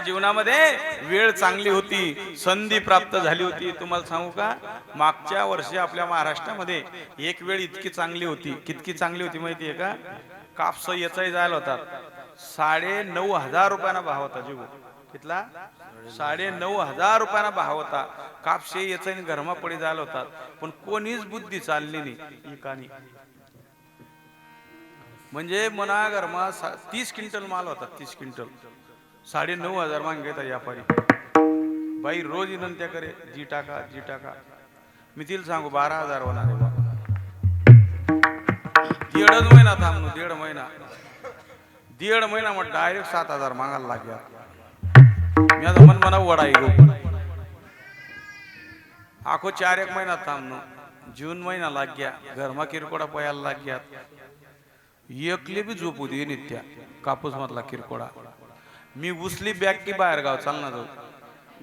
जीवनामध्ये वेळ चांगली होती संधी प्राप्त झाली होती. तुम्हाला सांगू का? मागच्या वर्षी आपल्या महाराष्ट्रामध्ये एक वेळ इतकी चांगली होती. कितकी चांगली होती माहितीये का? कापस याचाही जायला होता. साडे नऊ हजार रुपयाना भाव होता जीव. कितला? साडे नऊ हजार रुपयाना भाव होता. कापशे याचा घरमा पडी जायला होता. पण कोणीच बुद्धी चालली नाही इकानी म्हणजे मना गरमा तीस क्विंटल माल होता तीस क्विंटल. साडे नऊ हजार मागेता व्यापारी. बाई रोज विनंत्या करे जी टाका जी टाका. मी तिला सांगू बारा हजार होणार आहे दीडच महिना थांबलो दीड महिना. दीड महिना मग डायरेक्ट सात हजार मागायला लागल्या मी आता मन म्हणा वडाई गो. आखो चार एक महिना थांबलो जून महिना लाग्या घरमा किरकोडा पयाला लाग गया एकले बी झोपू दे नित्या. कापूस मधला किरकोडा. मी उचली बॅग की बाहेर गाव चाल ना जाऊ.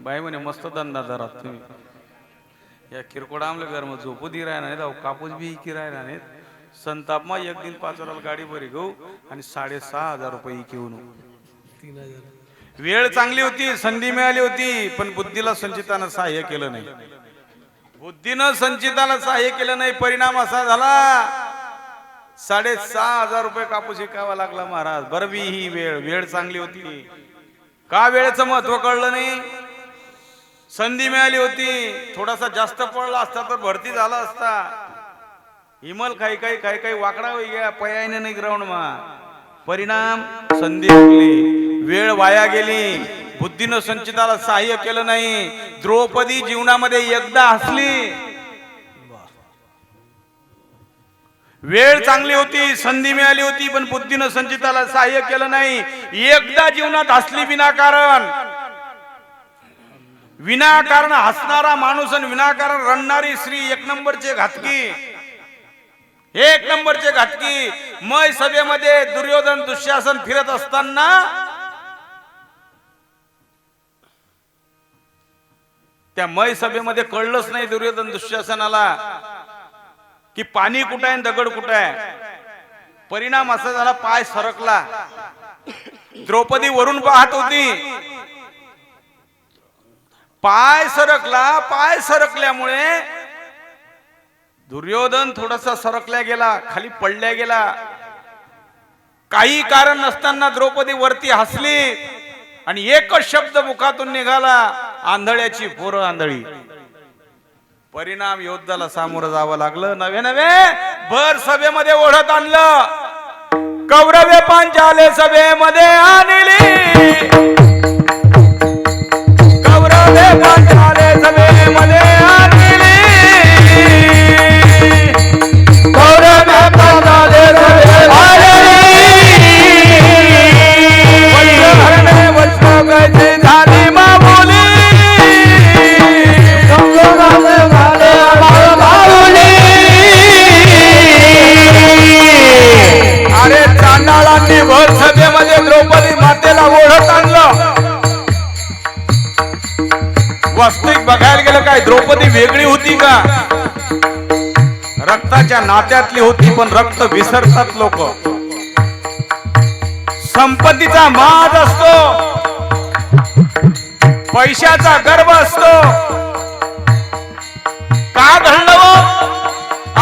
बाई म्हणे मस्त धंदा जरा तुम्ही. या किरकोडा आमल्या मग झोपू दी राहणार नाही जाऊ कापूस बी इकी राहणार नाहीत. संताप मा एक दिन पाच गाडी बरी घेऊ आणि साडेसहा हजार रुपये घेऊन तीन हजार वेळ चांगली होती संधी मिळाली होती पण बुद्धीला संचितानं सहाय्य केलं नाही. बुद्धीनं संचिताला सहाय्य केलं नाही परिणाम असा झाला साडेसहा हजार रुपये कापूस विकावा लागला महाराज. बरबी ही वेळ वेळ चांगली होती. का वेळेचं महत्त्व कळलं नाही? संधी मिळाली होती. थोडासा जास्त पडला असता तर भरती झाला असता. हिमल काही काही काही काही वाकडा होई गया पयाने नाही ग्राउंड मा. परिणाम संधी हुकली वेळ वाया गेली. बुद्धीनं संचिताला सहाय्य केलं नाही. द्रौपदी जीवनामध्ये एकदा हसली. वेळ चांगली होती संधी मिळाली होती पण बुद्धीनं संचिताला सहाय्य केलं नाही. एकदा जीवनात हसली विनाकारण. विनाकारण हसणारा माणूस आणि विनाकारण रडणारी स्त्री एक नंबरचे घातकी. एक नंबरचे घातकी. मय सभेमध्ये दुर्योधन दुःशासन फिरत असताना त्या मय सभेमध्ये कळलंच नाही दुर्योधन दुःशासनाला. की पाणी कुठं आहे दगड कुठं आहे? परिणाम असा झाला पाय सरकला. द्रौपदी वरून पाहत होती. पाय सरकला पाय सरकल्यामुळे दुर्योधन थोडासा सरकल्या गेला खाली पडल्या गेला. काही कारण नसताना द्रौपदी वरती हसली आणि एकच शब्द मुखातून निघाला आंधळ्याची पोरं आंधळी. परिणाम योद्धाला सामोरं जावं लागलं. नवे नवे भर सभेमध्ये ओढत आणलं. कौरवे पांचाले सभेमध्ये आणली. कौरवे पांचाले सभेमध्ये नात्यातली होती पण रक्त विसरतात लोक. संपत्तीचा माज असतो. पैशाचा गर्व असतो. का घडलं? हो?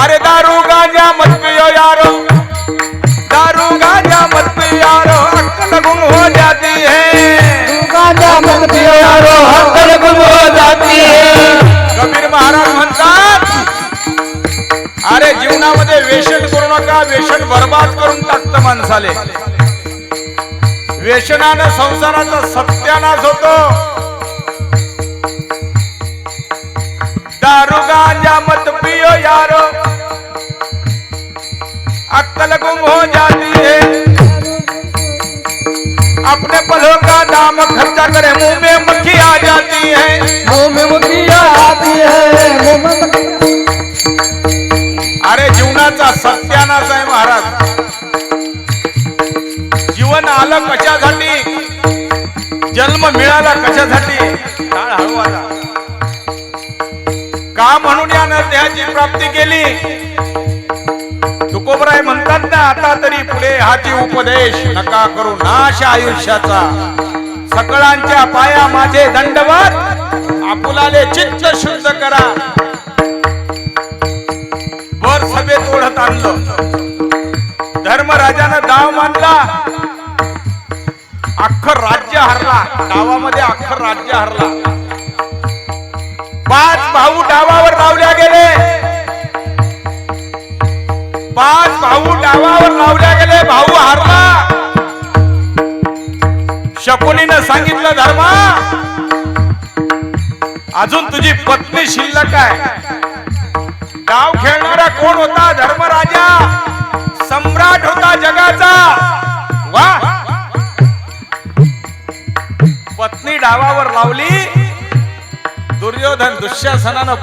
अरे दारू गांजा मत पियो यारो. दारू गांजा मत पियो यारो. अक्कल गुम हो जाती है. कबीर महाराज म्हणतात अरे जीवनामध्ये व्यसन करू नका व्यसन बर्बाद करून टाकतं माणसाले. व्यसनानं संसाराचा सत्यानाश होतो. दारू गांजा मत पियो यारो. अक्कल गुम हो जाती है. अपने पलों का दाम खर्चा करे मुंह में मक्खी आ जाती है। मुंह में मक्खी आ जाती है मुंह अरे जगाचा सत्यानाश आहे महाराज. जीवन आलं कशासाठी? जन्म मिळाला कशासाठी? काळ हळू आला का म्हणून यानं देहाची प्राप्ती केली? तुकोबराय म्हणतात ना आता तरी पुढे हाती उपदेश. नका करू नाश आयुष्याचा. सकळांच्या पाया माझे दंडवत. आपुलाले चित्त शुद्ध करा. सभेत आणलं धर्मराजानं डाव मानला. अख्खं राज्य हरला. गावामध्ये अख्खं राज्य हरला. पाच भाऊ डावावर लावल्या गेले. पाच भाऊ डावावर लावल्या गेले. भाऊ हरला. शकुनीनं सांगितलं धर्मा अजून तुझी पत्नी शिल्लक आहे. डाव खेळणारा कोण होता? धर्मराजा. सम्राट होता जगाचा. वा. पत्नी डावावर लावली. दुर्योधन दुःशासनानं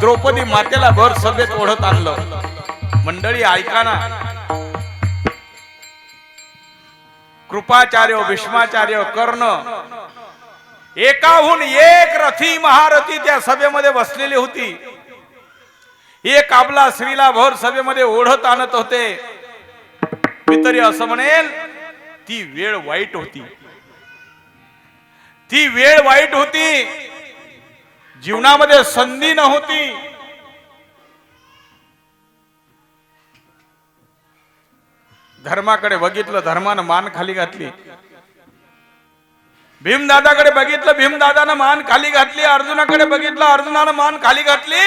द्रौपदी मातेला भर सभेत ओढत आणलं. मंडळी ऐकाना कृपाचार्य भीष्माचार्य कर्ण एकाहून एक रथी महारथी त्या सभेमध्ये बसलेली होती. एक आपला स्त्रीला भर सभेमध्ये ओढत आणत होते. मी तरी असं म्हणेल ती वेळ वाईट होती. ती वेळ वाईट होती. जीवनामध्ये संधी नव्हती. धर्माकडे बघितलं धर्मानं मान खाली घातली. भीमदादाकडे बघितलं भीमदादानं मान खाली घातली अर्जुनाकडे बघितलं अर्जुनानं मान खाली घातली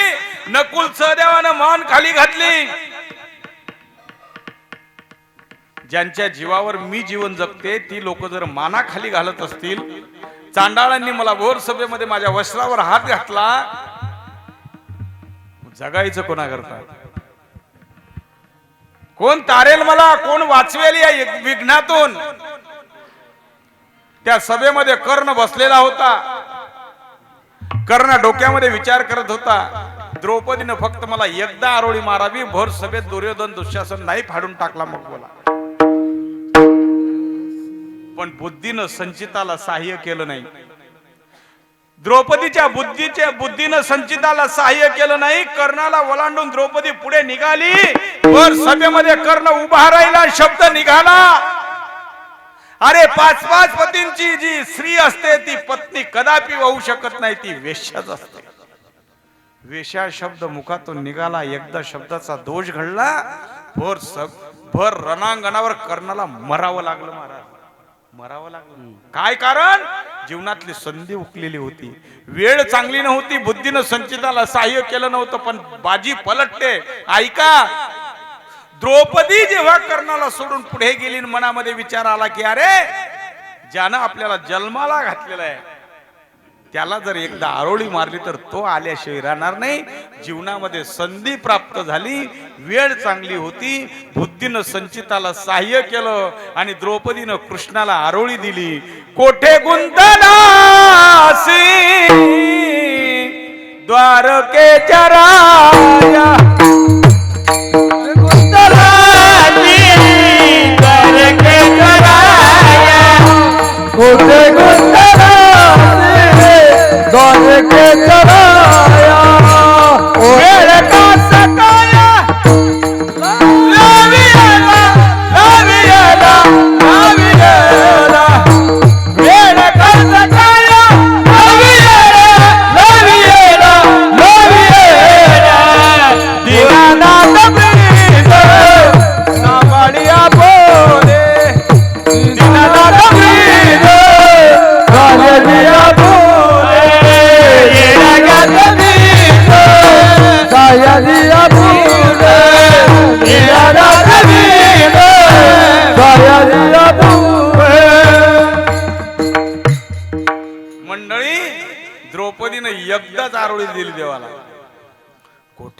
नकुल सहदेवानं मान खाली घातली. ज्यांच्या जीवावर मी जीवन जगते ती लोक जर माना खाली घालत असतील चांडाळांनी मला भोर सभेमध्ये माझ्या वस्त्रावर हात घातला जगायचं कोणा करता कोण तारेल मला? कोण वाचवेल या विघ्नातून? त्या सभेमध्ये कर्ण बसलेला होता. कर्ण डोक्यामध्ये विचार करत होता द्रौपदीनं फक्त मला एकदा आरोळी मारावी भर सभेत दुर्योधन दुःशासन नाही फाडून टाकला मग बोला. पण बुद्धीनं संचिताला सहाय्य केलं नाही. द्रौपदीच्या बुद्धीच्या बुद्धीनं संचिताला सहाय्य केलं नाही कर्णाला ओलांडून द्रौपदी पुढे निघाली. भर सभेमध्ये कर्ण उभा राहिला शब्द निघाला. अरे पाच पाच पतींची जी स्त्री असते ती पत्नी कदापि वाहू शकत नाही ती वेश्याच असते. वेश्या शब्द मुखातून निघाला एकदा शब्दाचा दोष घडला भर सग भर रणांगणावर कर्णाला मरावं लागलं महाराज. मरावं लागलं. काय कारण? जीवनातली संधी उकलेली होती. वेळ चांगली नव्हती बुद्धीनं संचिताला सहाय्य केलं नव्हतं पण बाजी पलटते. ऐका द्रौपदी जेव्हा कर्णाला सोडून पुढे गेली मनामध्ये विचार आला की अरे ज्यानं आपल्याला जन्माला घातलेला आहे त्याला जर एकदा आरोळी मारली तर तो आल्याशिवाय राहणार नाही. जीवनामध्ये संधी प्राप्त झाली वेळ चांगली होती बुद्धीनं संचिताला सहाय्य केलं आणि द्रौपदीनं कृष्णाला आरोळी दिली. कोठे गुंतनासी द्वारकेच्या राजा कोठे गुंतनासे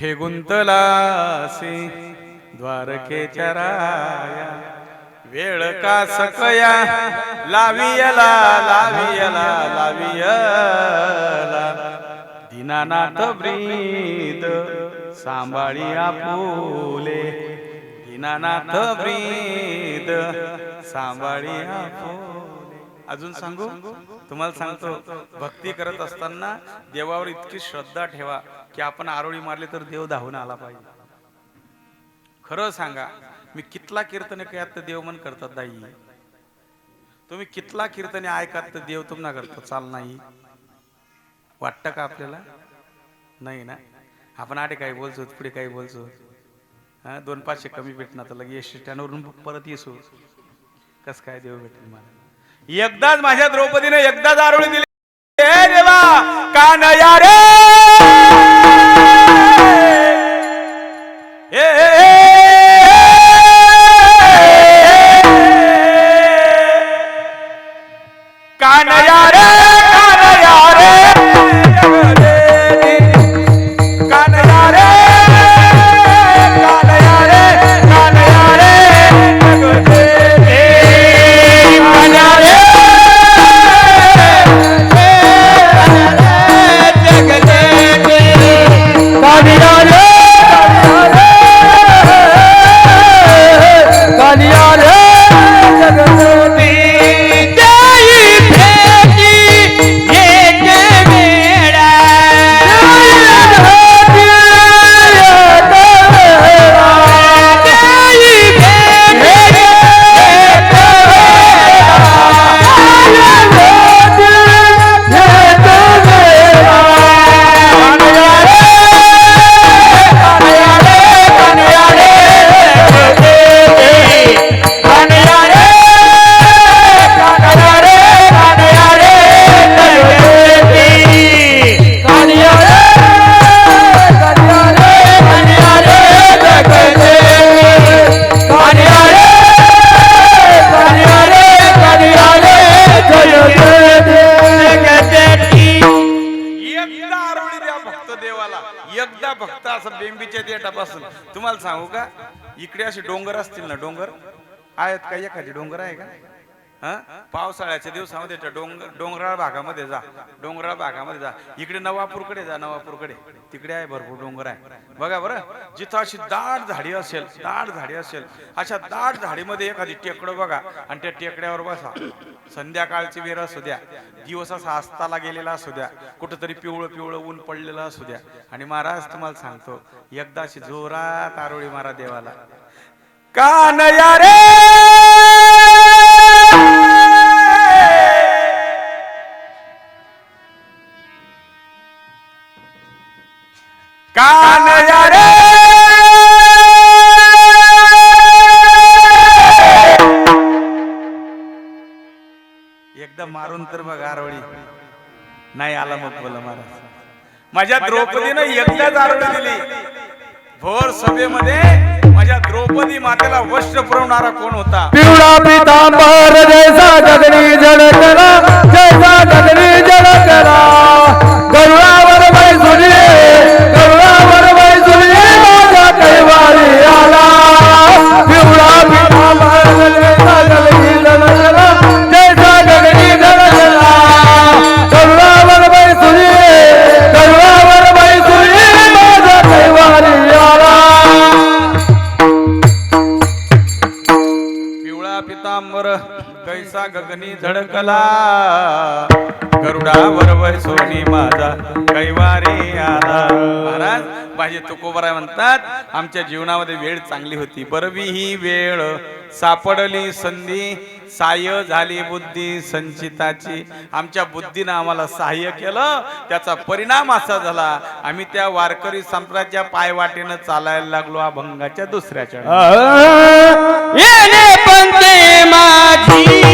कोठे गुंतलासी? द्वारकेच्या राया वेळ का सकया? लावियला लावियला लावियला. दिनानाथ ब्रीद सांभाळी आपुले. दिनानाथ ब्रीद सांभाळी आपुले. अजून सांगू? तुम्हाला सांगतो भक्ती करत असताना देवावर इतकी श्रद्धा ठेवा की आपण आरोळी मारली तर देव धावून आला पाहिजे. खरं सांगा मी कितला कीर्तन काय तर देव मन करतात दाई? तुम्ही कितला कीर्तने ऐकत तर देव तुमना करतो चाल नाही. वाटतं का आपल्याला? नाही ना? आपण आडे काही बोलतो पुढे काही बोलतो हा दोन पाचशे कमी भेटणार तर लगे एस स्टँडवरून परत येसो. कस काय देव भेटेल मला? एकदाच माझ्या द्रौपदीने एकदाच आरोळी दिली. देवा का नया रे? तुम्हाला सांगू का? इकडे असे डोंगर असतील ना डोंगर? आहेत का एखादी डोंगर आहे का? पावसाळ्याच्या दिवसामध्ये डोंगर डोंगराळ भागामध्ये जा. डोंगराळ भागामध्ये जा. इकडे नवापूरकडे जा नवापूरकडे. तिकडे आहे भरपूर डोंगर आहे. बघा बरं जिथं अशी दाट झाडी असेल दाट झाडी असेल अशा दाट झाडीमध्ये एखादी टेकडं बघा आणि त्या टेकड्यावर बसा. संध्याकाळची वेळ असू द्या. दिवस असा अस्ताला गेलेला असू द्या. कुठंतरी पिवळं पिवळं ऊन पडलेलं असू द्या. आणि महाराज तुम्हाला सांगतो एकदा अशी जोरात आरोळी मारा देवाला. का कानया रे! कानया रे! एकदा मारून तर बघ आरोळी नाही आला मग बोला महाराज. माझ्या द्रौपदीनं एकदाच आरोळी दिली. भोर सभेमध्ये माझ्या द्रौपदी मातेला वस्त्र पुरवणारा कोण होता? पिवळा पितांबर जैसा गगनी जळकला जैसा गगनी जळकला गगनी धडकला गरुडावर वर सोनी माझा कैवारी आला महाराज पाहिजे तुकोबराय म्हणतात आमच्या जीवनामध्ये वेळ चांगली होती बरवी ही वेळ सापडली संधी साय झाली बुद्धी संचिताची आमच्या बुद्धीनं आम्हाला सहाय्य केलं त्याचा परिणाम असा झाला आम्ही त्या वारकरी संप्राच्या पायवाटेनं चालायला लागलो अभंगाच्या दुसऱ्याच्या माझी